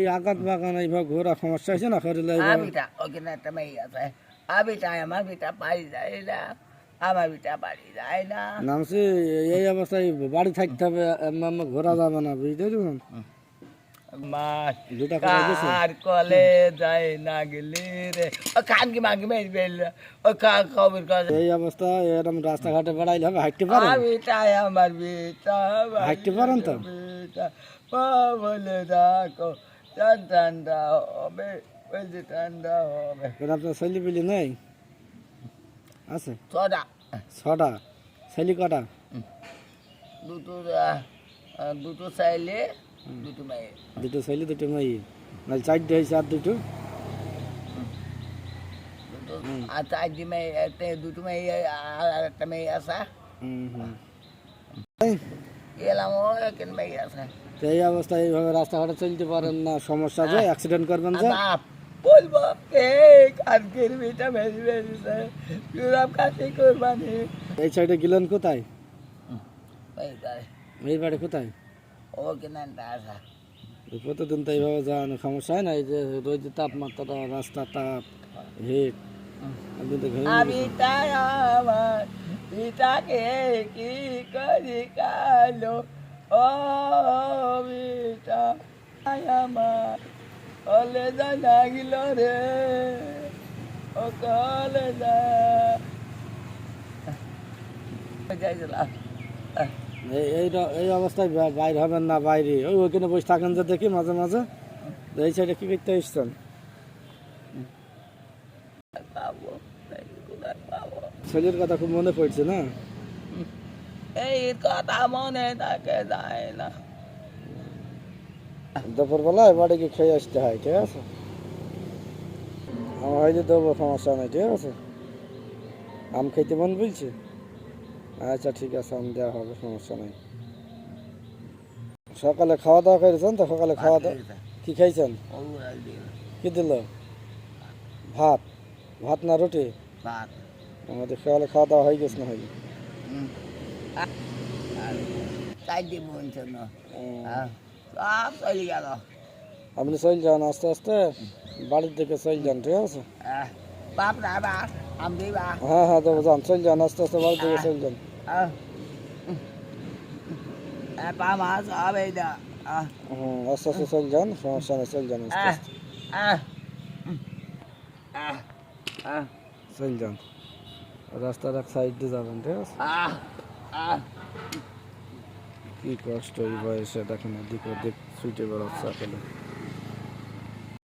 এই আঘাত বাগান এইভাবে ঘোরা সমস্যা হয়েছে না এইভাবে? আমিটা ওখানে একটা মেয়ে আছে। আমিটা আমার বিটা বাড়ি যায় না আমার বিটা বাড়ি যায় না। নামছে এই অবস্থায় বাড়ি থাকতে হবে এম ঘোরা যাবে না বুঝতে করে গেছে। কার কলে যায় না গেলে রে? ও খানকি মানকি মেরে বেল ও কা খবর কাছে এই অবস্থা এরকম রাস্তাঘাটে বেড়াইলে হবে হাঁটতে পারেন? আমিটাই আমার বিটা হাঁটতে পারেন তো? বিটা। বলে ঠান্ডা হবে বলছে ঠান্ডা হবে। আপনার ছেলে পিলি নেই? আছে? ছটা। ছটা? ছেলে কটা? দুটো দুটো চাইলে দুটো মেয়ে। দুটো ছেলে দুটো মেয়ে। নাহলে চারটে হয়েছে আর দুটো? আর চারটি মেয়ে দুটো মেয়ে আর একটা মেয়ে আছে। হুম হুম। এলাম ও আছে। এই অবস্থায় এইভাবে রাস্তাঘাটে চলতে পারেন না সমস্যা যে অ্যাক্সিডেন্ট করবেন যে। বলব কে কালকের মেয়েটা মেরে মেরেছে তুরাম কাছে করবানি। এই সাইডে গেলেন কোথায়? এই বাড়ি। কোথায়? ও কিনা আসা এই প্রতিদিন তো এইভাবে যাওয়ানো সমস্যা হয় না এই যে রোজ তাপমাত্রা রাস্তা তাপ হিট আমি তাই আমার পিতাকে কি করি কালো? ও পিতা আমার কলে যা নাগিল রে। ও কলে এই অবস্থায় বাইরে হবেন না বাইরে। ওই ওইখানে বসে থাকেন যে দেখি মাঝে মাঝে। এই সাইডে কি করতে এসছেন? ছেলের কথা খুব মনে পড়ছে না? এই কথা মনে থাকে যায় না। দুপুরবেলায় বাড়ি গিয়ে খেয়ে আসতে হয় ঠিক আছে? আমার হয়তো দেবো সমস্যা নেই ঠিক আছে? আম খেতে মন বলছে? আচ্ছা ঠিক আছে আম দেওয়া হবে সমস্যা নেই। সকালে খাওয়া দাওয়া করেছেন তো? সকালে খাওয়া দাওয়া কি খাইছেন? কি দিল? ভাত। ভাত না রুটি? ভাত। আমাদের সকালে খাওয়া দাওয়া হয়ে গেছে না হয়নি তাই দিব সব চলে গেল। আপনি চল যান আস্তে আস্তে বাড়ির দিকে চল যান ঠিক আছে? বাপ না বা আম হ্যাঁ হ্যাঁ দেবো যান চল যান আস্তে আস্তে বাড়ির দিকে চল যান। না হুম আস্তে আস্তে চল যান সমস্যা নেই চল যান আস্তে আস্তে। চল যান। রাস্তার এক সাইড দিয়ে যাবেন ঠিক আছে? কি কষ্ট এই বয়সে দেখেন এদিক ওদিক ছুটে বেড়াচ্ছে আসলে।